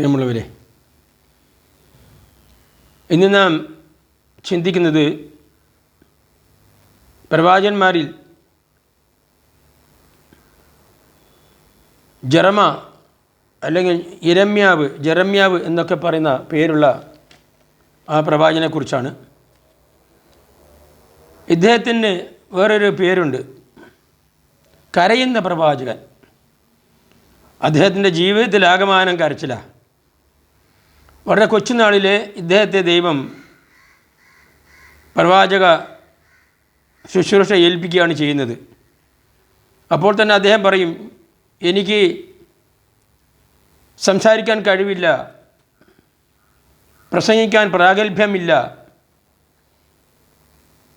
പ്രിയമുള്ളവരെ ഇന്ന് നാം ചിന്തിക്കുന്നത് പ്രവാചന്മാരിൽ ജറമ അല്ലെങ്കിൽ ഇരമ്യാവ് ജറമ്യാവ് എന്നൊക്കെ പറയുന്ന പേരുള്ള ആ പ്രവാചനെക്കുറിച്ചാണ്. ഇദ്ദേഹത്തിന് വേറൊരു പേരുണ്ട്. കരയുന്ന പ്രവാചകൻ. അദ്ദേഹത്തിന്റെ ജീവിതത്തിൽ ആകമാനം കരച്ചില. വളരെ കൊച്ചുനാളിൽ ഇദ്ദേഹത്തെ ദൈവം പ്രവാചക ശുശ്രൂഷ ഏൽപ്പിക്കുകയാണ് ചെയ്യുന്നത്. അപ്പോൾ തന്നെ അദ്ദേഹം പറയും എനിക്ക് സംസാരിക്കാൻ കഴിവില്ല പ്രസംഗിക്കാൻ പ്രാഗൽഭ്യമില്ല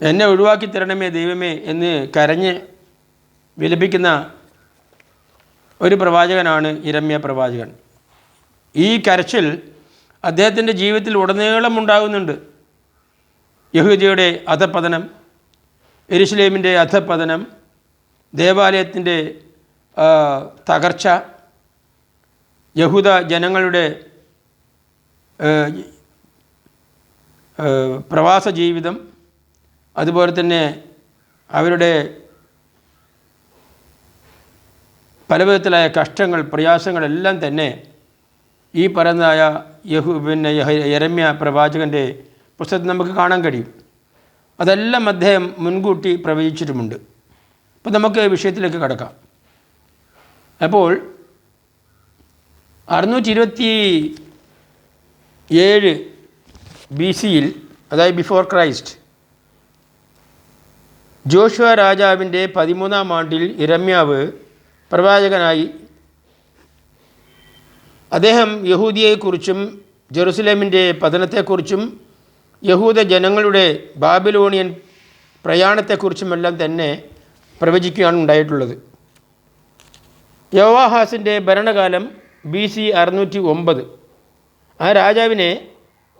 എന്നെ ഒഴിവാക്കി തരണമേ ദൈവമേ എന്ന് കരഞ്ഞ് വിലപിക്കുന്ന ഒരു പ്രവാചകനാണ് ഇരമ്യ പ്രവാചകൻ. ഈ കരച്ചിൽ അദ്ദേഹത്തിന്റെ ജീവിതത്തിൽ ഉടനീളം ഉണ്ടാകുന്നുണ്ട്. യഹൂദിയുടെ അധപതനം എരുസലേമിന്റെ അധപതനം ദേവാലയത്തിന്റെ തകർച്ച യഹൂദ ജനങ്ങളുടെ പ്രവാസ ജീവിതം അതുപോലെ തന്നെ അവരുടെ പലവിധത്തിലായ കഷ്ടങ്ങൾ പ്രയാസങ്ങളെല്ലാം തന്നെ ഈ പറയുന്നതായ യഹു പിന്നെ യരമ്യ പ്രവാചകന്റെ പുസ്തകത്തിൽ നമുക്ക് കാണാൻ കഴിയും. അതെല്ലാം അദ്ദേഹം മുൻകൂട്ടി പ്രവചിച്ചിട്ടുമുണ്ട്. അപ്പോൾ നമുക്ക് വിഷയത്തിലേക്ക് കടക്കാം. അപ്പോൾ അറുന്നൂറ്റി ഇരുപത്തി ഏഴ് ബി സിയിൽ അതായത് ബിഫോർ ക്രൈസ്റ്റ് ജോഷുവ രാജാവിന്റെ പതിമൂന്നാം ആണ്ടിൽ ഇരമ്യാവ് പ്രവാചകനായി അദ്ദേഹം യഹൂദിയെക്കുറിച്ചും ജെറുസലേമിന്റെ പതനത്തെക്കുറിച്ചും യഹൂദ ജനങ്ങളുടെ ബാബിലോണിയൻ പ്രയാണത്തെക്കുറിച്ചുമെല്ലാം തന്നെ പ്രവചിക്കുകയാണ് ഉണ്ടായിട്ടുള്ളത്. യവാഹാസിന്റെ ഭരണകാലം ബി സി അറുന്നൂറ്റി ഒമ്പത്. ആ രാജാവിനെ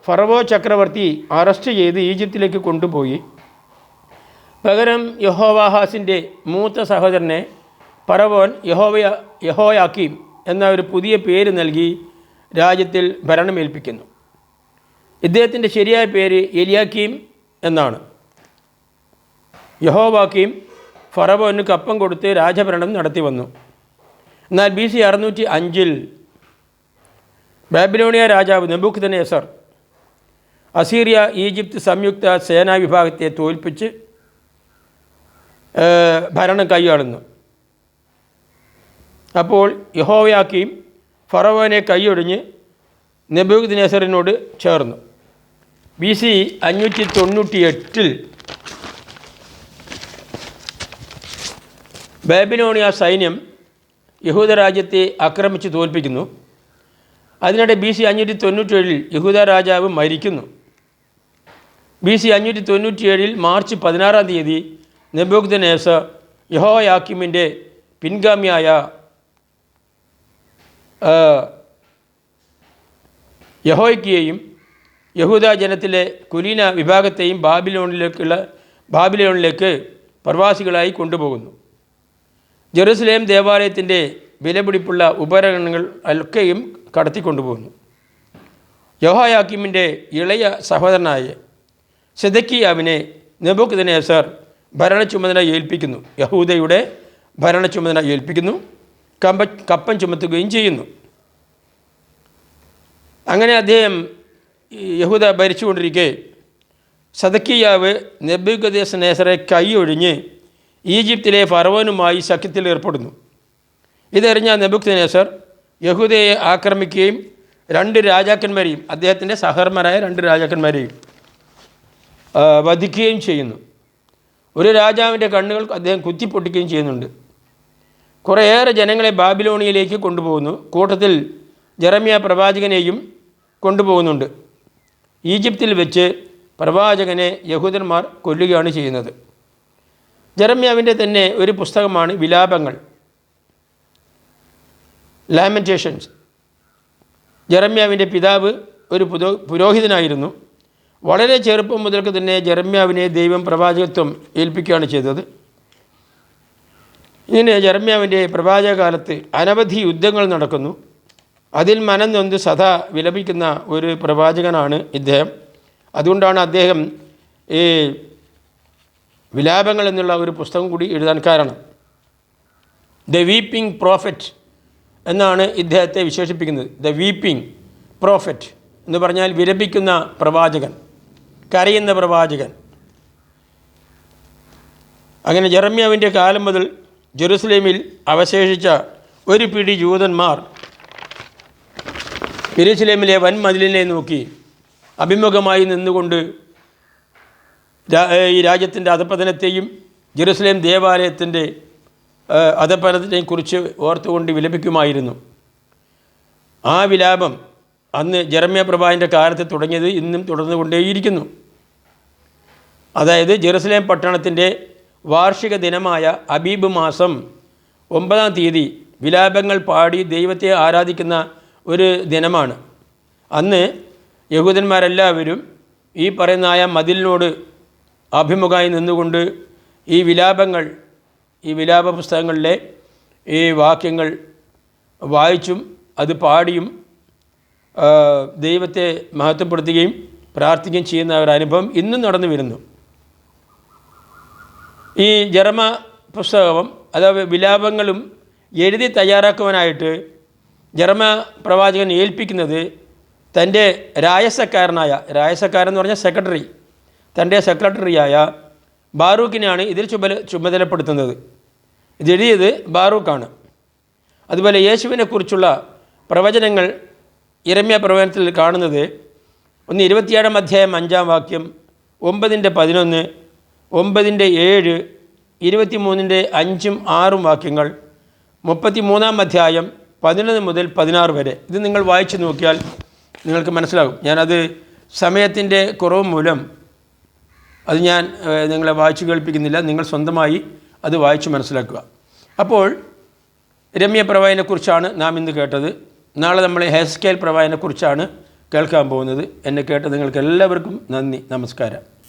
ഫറവോ ചക്രവർത്തി അറസ്റ്റ് ചെയ്ത് ഈജിപ്തിലേക്ക് കൊണ്ടുപോയി. പകരം യഹോവാഹാസിന്റെ മൂത്ത സഹോദരനെ പറവോൻ യഹോവ യഹോയാക്കീം എന്ന ഒരു പുതിയ പേര് നൽകി രാജ്യത്തിൽ ഭരണമേൽപ്പിക്കുന്നു. ഇദ്ദേഹത്തിന്റെ ശരിയായ പേര് എലിയാക്കീം എന്നാണ്. യഹോവാക്കീം ഫറവോന് കപ്പം കൊടുത്ത് രാജഭരണം നടത്തി വന്നു. എന്നാൽ ബി സി അറുന്നൂറ്റി അഞ്ചിൽ ബാബിലോണിയ രാജാവ് നെബുഖ് അസീറിയ ഈജിപ്ത് സംയുക്ത സേനാ വിഭാഗത്തെ തോൽപ്പിച്ച് ഭരണം കൈയാളുന്നു. അപ്പോൾ യഹോവയാക്കിയും ഫറവോനെ കൈയൊടിഞ്ഞ് നെബൂഖ് നെസറിനോട് ചേർന്നു. ബി സി അഞ്ഞൂറ്റി തൊണ്ണൂറ്റി എട്ടിൽ ബാബിലോണിയ സൈന്യം യഹൂദരാജ്യത്തെ ആക്രമിച്ച് തോൽപ്പിക്കുന്നു. അതിനിടെ ബി സി അഞ്ഞൂറ്റി തൊണ്ണൂറ്റേഴിൽ യഹൂദ രാജാവ് മരിക്കുന്നു. ബി സി അഞ്ഞൂറ്റി തൊണ്ണൂറ്റിയേഴിൽ മാർച്ച് പതിനാറാം തീയതി നെബൂഖ് നേസർ യഹോയാക്കിമിന്റെ പിൻഗാമിയായ യഹോയ്ക്കയെയും യഹൂദ ജനത്തിലെ കുലീന വിഭാഗത്തെയും ബാബിലോണിലേക്കുള്ള ബാബിലോണിലേക്ക് പ്രവാസികളായി കൊണ്ടുപോകുന്നു. ജെറുസലേം ദേവാലയത്തിന്റെ വിലപിടിപ്പുള്ള ഉപകരണങ്ങൾ ഒക്കെയും കടത്തിക്കൊണ്ടുപോകുന്നു. യോഹായാക്കിമിന്റെ ഇളയ സഹോദരനായ സെദക്കിയാവിനെ നെബുക്ക് നെസർ ഭരണ ചുമതല ഏൽപ്പിക്കുന്നു. യഹൂദയുടെ ഭരണ ചുമതല ഏൽപ്പിക്കുന്നു. കമ്പ കപ്പം ചുമത്തുകയും ചെയ്യുന്നു. അങ്ങനെ അദ്ദേഹം യഹൂദ ഭരിച്ചുകൊണ്ടിരിക്കെ. സദക്കിയാവ് നെബുഗദേശ നേസറെ കൈയൊഴിഞ്ഞ് ഈജിപ്തിലെ ഫറവനുമായി സഖ്യത്തിൽ ഏർപ്പെടുന്നു. ഇതറിഞ്ഞ നെബുക്ക് നേസർ യഹൂദയെ ആക്രമിക്കുകയും രണ്ട് രാജാക്കന്മാരെയും അദ്ദേഹത്തിന്റെ സഹർമരായ രണ്ട് രാജാക്കന്മാരെയും വധിക്കുകയും ചെയ്യുന്നു. ഒരു രാജാവിന്റെ കണ്ണുകൾ അദ്ദേഹം കുത്തിപ്പൊട്ടിക്കുകയും ചെയ്യുന്നുണ്ട്. കുറേയേറെ ജനങ്ങളെ ബാബിലോണിയയിലേക്ക് കൊണ്ടുപോകുന്നു. കൂട്ടത്തിൽ ജെറമിയ പ്രവാചകനെയും കൊണ്ടുപോകുന്നുണ്ട്. ഈജിപ്തിൽ വെച്ച് പ്രവാചകനെ യഹൂദന്മാർ കൊല്ലുകയാണ് ചെയ്യുന്നത്. ജെറമ്യാവിന്റെ തന്നെ ഒരു പുസ്തകമാണ് വിലാപങ്ങൾ. ലാമെന്റേഷൻസ് ജെറമ്യാവിന്റെ പിതാവ് ഒരു പുരോ പുരോഹിതനായിരുന്നു. വളരെ ചെറുപ്പം മുതൽക്ക് തന്നെ ജെറമ്യാവിനെ ദൈവം പ്രവാചകത്വം ഏൽപ്പിക്കുകയാണ് ചെയ്തത്. ഇങ്ങനെ ജർമ്യാവിന്റെ പ്രവാചകാലത്ത് അനവധി യുദ്ധങ്ങൾ നടക്കുന്നു. അതിൽ മനം നൊന്ത് സദാ വിലപിക്കുന്ന ഒരു പ്രവാചകനാണ് ഇദ്ദേഹം. അതുകൊണ്ടാണ് അദ്ദേഹം ഈ വിലാപങ്ങൾ എന്നുള്ള ഒരു പുസ്തകം കൂടി എഴുതാൻ കാരണം. ദ വീപ്പിംഗ് പ്രോഫറ്റ് എന്നാണ് ഇദ്ദേഹത്തെ വിശേഷിപ്പിക്കുന്നത്. ദ വീപ്പിംഗ് പ്രോഫറ്റ് എന്ന് പറഞ്ഞാൽ വിലപിക്കുന്ന പ്രവാചകൻ കരയുന്ന പ്രവാചകൻ. അങ്ങനെ ജെറമ്യാവിന്റെ കാലം മുതൽ ജെറുസലേമിൽ അവശേഷിച്ച ഒരു പിടി ജൂതന്മാർ ജെറുസലേമിലെ വൻമതിലിനെ നോക്കി അഭിമുഖമായി നിന്നുകൊണ്ട് ഈ രാജ്യത്തിന്റെ അധപതനത്തെയും ജെറുസലേം ദേവാലയത്തിന്റെ അധപതനത്തെയും കുറിച്ച് ഓർത്തുകൊണ്ട് വിലപിക്കുമായിരുന്നു. ആ വിലാപം അന്ന് ജെറമ്യ പ്രഭാവിന്റെ കാലത്ത് തുടങ്ങിയത് ഇന്നും തുടർന്നുകൊണ്ടേയിരിക്കുന്നു. അതായത് ജെറുസലേം പട്ടണത്തിന്റെ വാർഷിക ദിനമായ അബീബ് മാസം ഒമ്പതാം തീയതി വിലാപങ്ങൾ പാടി ദൈവത്തെ ആരാധിക്കുന്ന ഒരു ദിനമാണ്. അന്ന് യഹൂദന്മാരെല്ലാവരും ഈ പറയുന്ന ആയ മതിലിനോട് അഭിമുഖമായി നിന്നുകൊണ്ട് ഈ വിലാപങ്ങൾ ഈ വിലാപ പുസ്തകങ്ങളിലെ ഈ വാക്യങ്ങൾ വായിച്ചും അത് പാടിയും ദൈവത്തെ മഹത്വപ്പെടുത്തുകയും പ്രാർത്ഥിക്കുകയും ചെയ്യുന്ന ഒരു അനുഭവം ഇന്നും നടന്നു വരുന്നു. ഈ ജർമ്മ പുസ്തകം അഥവാ വിലാപങ്ങളും എഴുതി തയ്യാറാക്കുവാനായിട്ട് ജർമ്മ പ്രവാചകൻ ഏൽപ്പിക്കുന്നത് തന്റെ രായസക്കാരനായ രായസക്കാരൻ എന്ന് പറഞ്ഞാൽ സെക്രട്ടറി തന്റെ സെക്രട്ടറിയായ ബാറൂഖിനെയാണ് ഇതിൽ ചുമല ചുമതലപ്പെടുത്തുന്നത്. ഇതെഴുതിയത് ബാറൂഖാണ്. അതുപോലെ യേശുവിനെക്കുറിച്ചുള്ള പ്രവചനങ്ങൾ ഇരമ്യ പ്രവചനത്തിൽ കാണുന്നത്. ഒന്ന് ഇരുപത്തിയേഴാം അധ്യായം അഞ്ചാം വാക്യം ഒമ്പതിന്റെ പതിനൊന്ന് ഒമ്പതിന്റെ ഏഴ് ഇരുപത്തിമൂന്നിന്റെ അഞ്ചും ആറും വാക്യങ്ങൾ മുപ്പത്തി മൂന്നാം അധ്യായം പതിനൊന്ന് മുതൽ പതിനാറ് വരെ. ഇത് നിങ്ങൾ വായിച്ചു നോക്കിയാൽ നിങ്ങൾക്ക് മനസ്സിലാകും. ഞാനത് സമയത്തിന്റെ കുറവ് മൂലം അത് ഞാൻ നിങ്ങളെ വായിച്ചു കേൾപ്പിക്കുന്നില്ല. നിങ്ങൾ സ്വന്തമായി അത് വായിച്ച് മനസ്സിലാക്കുക. അപ്പോൾ രമ്യ പ്രവായനെക്കുറിച്ചാണ് നാം ഇന്ന് കേട്ടത്. നാളെ നമ്മൾ ഹെയർ സ്കെയിൽ പ്രവായനെക്കുറിച്ചാണ് കേൾക്കാൻ പോകുന്നത്. എന്നെ കേട്ട നിങ്ങൾക്ക് എല്ലാവർക്കും നന്ദി നമസ്കാരം.